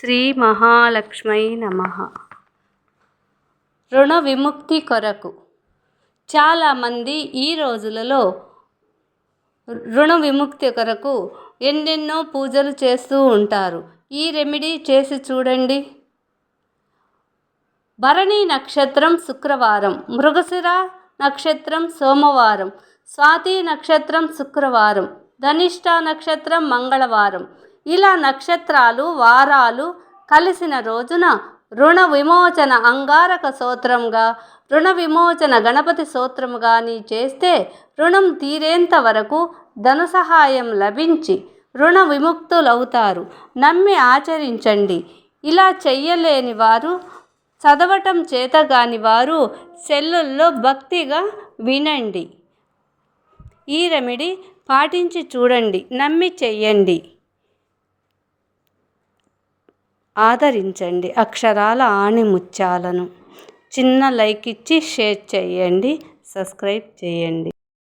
శ్రీ మహాలక్ష్మై నమ. రుణ విముక్తి కొరకు చాలామంది ఈ రోజులలో రుణ విముక్తి కొరకు ఎన్నెన్నో పూజలు చేస్తూ ఉంటారు. ఈ రెమెడీ చేసి చూడండి. భరణి నక్షత్రం శుక్రవారం మృగశిర నక్షత్రం సోమవారం స్వాతి నక్షత్రం శుక్రవారం ధనిష్ట నక్షత్రం మంగళవారం ఇలా నక్షత్రాలు వారాలు కలిసిన రోజున రుణ విమోచన అంగారక సూత్రంగా రుణ విమోచన గణపతి సూత్రముగా నీ చేస్తే రుణం తీరేంత వరకు ధన సహాయం లభించి రుణ విముక్తులవుతారు. నమ్మి ఆచరించండి. ఇలా చెయ్యలేని వారు చదవటం చేతగాని వారు సెల్లుల్లో భక్తిగా వినండి. ఈ రెమెడీ పాటించి చూడండి. నమ్మి చెయ్యండి. ఆదరించండి. అక్షరాల ఆణిముత్యాలను చిన్న లైక్ ఇచ్చి షేర్ చేయండి. సబ్స్క్రైబ్ చేయండి.